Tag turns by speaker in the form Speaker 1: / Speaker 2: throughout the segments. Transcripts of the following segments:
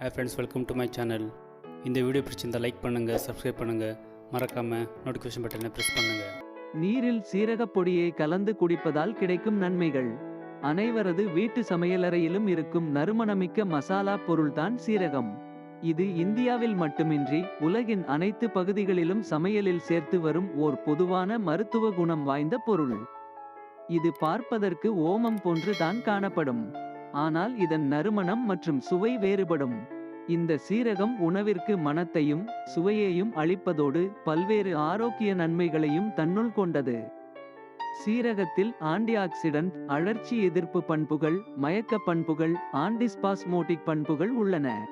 Speaker 1: Hey friends welcome to my channel இந்த video பிடிச்சிருந்தால் like பண்ணுங்கள் சப்ஸ்கிரைப் பண்ணுங்கள் மறக்காமல் நோட்டிஃபிகேஷன் பட்டனை ப்ரெஸ் பண்ணுங்கள்
Speaker 2: நீரில் சீரகப் பொடியை கலந்து குடிப்பதால் கிடைக்கும் நன்மைகள். அனைவரது வீட்டு சமையலறையிலும் இருக்கும் நறுமணமிக்க மசாலா பொருள்தான் சீரகம். இது இந்தியாவில் மட்டுமின்றி உலகின் அனைத்து பகுதிகளிலும் சமையலில் சேர்த்து வரும் ஓர் பொதுவான மருத்துவ குணம் வாய்ந்த பொருள். இது பார்ப்பதற்கு ஓமம் போன்று தான் காணப்படும். ஆனால் இதன் நறுமணம் மற்றும் சுவை வேறுபடும். இந்த சீரகம் உணவிற்கு மனத்தையும் சுவையையும் அளிப்பதோடு பல்வேறு ஆரோக்கிய நன்மைகளையும் தன்னுள் கொண்டது. சீரகத்தில் ஆன்டிஆக்சிடன்ட் அழற்சி எதிர்ப்பு பண்புகள் மயக்க பண்புகள் ஆன்டிஸ்பாஸ்மோட்டிக் பண்புகள் உள்ளன.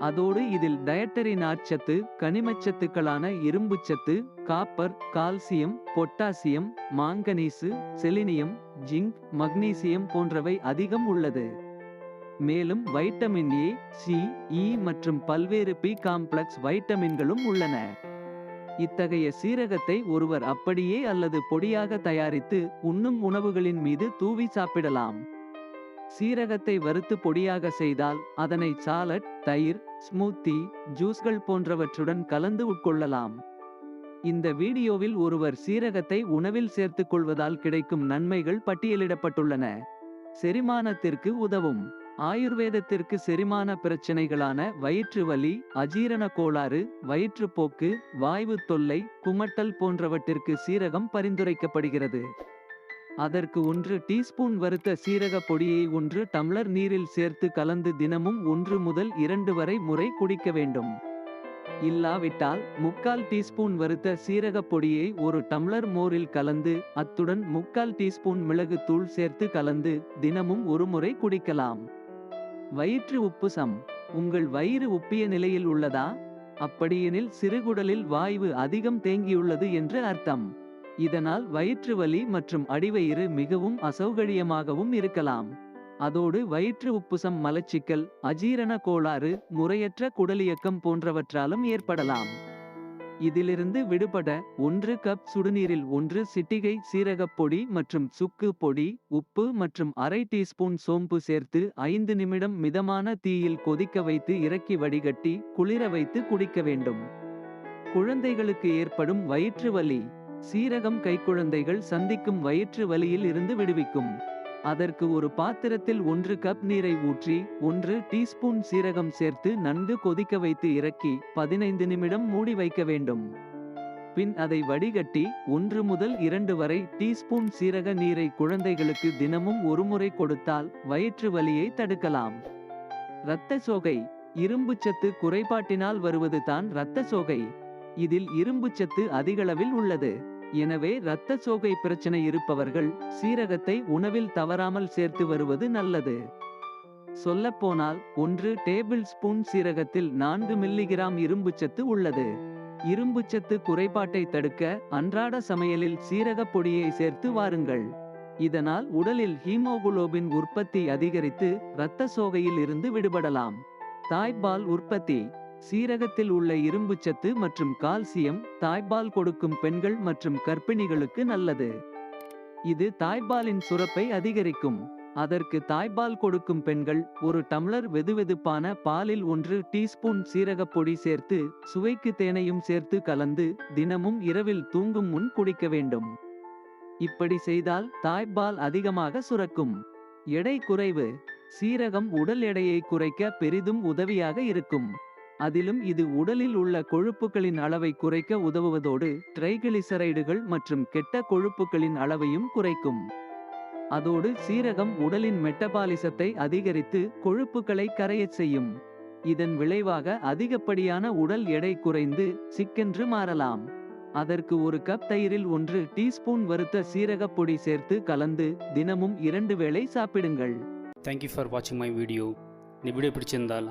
Speaker 2: அதோடு இதில் டயட்டரி நார்ச்சத்து கனிமச்சத்துக்களான இரும்புச்சத்து copper calcium potassium manganese selenium zinc magnesium போன்றவை அதிகம் உள்ளது. மேலும் வைட்டமின் ஏ சி இ மற்றும் பல்வேறு பி காம்ப்ளெக்ஸ் வைட்டமின்களும் உள்ளன. இத்தகைய சீரகத்தை ஒருவர் அப்படியே அல்லது பொடியாக தயாரித்து உண்ணும் உணவுகளின் மீது தூவி சாப்பிடலாம். சீரகத்தை வறுத்து பொடியாக செய்தால் அதனை சாலட் தயிர் ஸ்மூத்தி ஜூஸ்கள் போன்றவற்றுடன் கலந்து உட்கொள்ளலாம். இந்த வீடியோவில் ஒருவர் சீரகத்தை உணவில் சேர்த்துக் கொள்வதால் கிடைக்கும் நன்மைகள் பட்டியலிடப்பட்டுள்ளன. செரிமானத்திற்கு உதவும். ஆயுர்வேதத்திற்கு செரிமான பிரச்சனைகளான வயிற்று வலி அஜீரண கோளாறு வயிற்றுப்போக்கு வாய்வு தொல்லை குமட்டல் போன்றவற்றிற்கு சீரகம் பரிந்துரைக்கப்படுகிறது. அதற்கு ஒன்று டீஸ்பூன் வறுத்த சீரக பொடியை ஒன்று டம்ளர் நீரில் சேர்த்து கலந்து தினமும் ஒன்று முதல் இரண்டு வரை முறை குடிக்க வேண்டும். இல்லாவிட்டால் முக்கால் டீஸ்பூன் வறுத்த சீரகப் பொடியை ஒரு டம்ளர் மோரில் கலந்து அத்துடன் முக்கால் டீஸ்பூன் மிளகு தூள் சேர்த்து கலந்து தினமும் ஒரு முறை குடிக்கலாம். வயிற்று உப்புசம் உங்கள் வயிறு உப்பிய நிலையில் உள்ளதா? அப்படியெனில் சிறுகுடலில் வாய்வு அதிகம் தேங்கியுள்ளது என்று அர்த்தம். இதனால் வயிற்று வலி மற்றும் அடிவயிறு மிகவும் அசௌகரியமாகவும் இருக்கலாம். அதோடு வயிற்று உப்புசம் மலச்சிக்கல் அஜீரண கோளாறு முறையற்ற குடலியக்கம் போன்றவற்றாலும் ஏற்படலாம். இதிலிருந்து விடுபட ஒன்று கப் சுடுநீரில் ஒன்று சிட்டிகை சீரகப் பொடி மற்றும் சுக்கு பொடி உப்பு மற்றும் அரை டீஸ்பூன் சோம்பு சேர்த்து ஐந்து நிமிடம் மிதமான தீயில் கொதிக்க வைத்து இறக்கி வடிகட்டி குளிர வைத்து குடிக்க வேண்டும். குழந்தைகளுக்கு ஏற்படும் வயிற்று வலி சீரகம் கைக்குழந்தைகள் சந்திக்கும் வயிற்று வலியில் இருந்து விடுவிக்கும். அதற்கு ஒரு பாத்திரத்தில் ஒன்று கப் நீரை ஊற்றி ஒன்று டீஸ்பூன் சீரகம் சேர்த்து நன்கு கொதிக்க வைத்து இறக்கி பதினைந்து நிமிடம் மூடி வைக்க வேண்டும். பின் அதை வடிகட்டி ஒன்று முதல் இரண்டு வரை டீஸ்பூன் சீரக நீரை குழந்தைகளுக்கு தினமும் ஒருமுறை கொடுத்தால் வயிற்று வலியை தடுக்கலாம். இரத்த சோகை இரும்புச்சத்து குறைபாட்டினால் வருவது தான் இரத்த சோகை. இதில் இரும்புச்சத்து அதிகளவில் உள்ளது. எனவே இரத்த சோகை பிரச்சனை இருப்பவர்கள் சீரகத்தை உணவில் தவறாமல் சேர்த்து வருவது நல்லது. சொல்லப்போனால் ஒன்று டேபிள் ஸ்பூன் சீரகத்தில் நான்கு மில்லிகிராம் இரும்புச்சத்து உள்ளது. இரும்புச்சத்து குறைபாட்டை தடுக்க அன்றாட சமையலில் சீரகப் பொடியை சேர்த்து வாருங்கள். இதனால் உடலில் ஹீமோகுளோபின் உற்பத்தி அதிகரித்து இரத்த சோகையில் இருந்து விடுபடலாம். தாய்ப்பால் உற்பத்தி. சீரகத்தில் உள்ள இரும்புச்சத்து மற்றும் கால்சியம் தாய்ப்பால் கொடுக்கும் பெண்கள் மற்றும் கர்ப்பிணிகளுக்கு நல்லது. இது தாய்ப்பாலின் சுரப்பை அதிகரிக்கும். அதற்கு தாய்ப்பால் கொடுக்கும் பெண்கள் ஒரு டம்ளர் வெதுவெதுப்பான பாலில் ஒன்று டீஸ்பூன் சீரகப் பொடி சேர்த்து சுவைக்கு தேனையும் சேர்த்து கலந்து தினமும் இரவில் தூங்கும் முன் குடிக்க வேண்டும். இப்படி செய்தால் தாய்ப்பால் அதிகமாக சுரக்கும். எடை குறைவு. சீரகம் உடல் எடையை குறைக்க பெரிதும் உதவியாக இருக்கும். அதிலும் இது உடலில் உள்ள கொழுப்புகளின் அளவை குறைக்க உதவுவதோடு ட்ரைகிளிசரைடுகள் மற்றும் கெட்ட கொழுப்புகளின் அளவையும் குறைக்கும். அதோடு சீரகம் உடலின் மெட்டபாலிசத்தை அதிகரித்து கொழுப்புகளை கரையச் செய்யும். இதன் விளைவாக அதிகப்படியான உடல் எடை குறைந்து சிக்கென்று மாறலாம். அதற்கு ஒரு கப் தயிரில் ஒன்று டீஸ்பூன் வறுத்த சீரகப் பொடி சேர்த்து கலந்து தினமும் இரண்டு வேளை சாப்பிடுங்கள்.
Speaker 1: தேங்க்யூ ஃபார் வாட்சிங் மை வீடியோ இந்த வீடியோ பிடிச்சிருந்தால்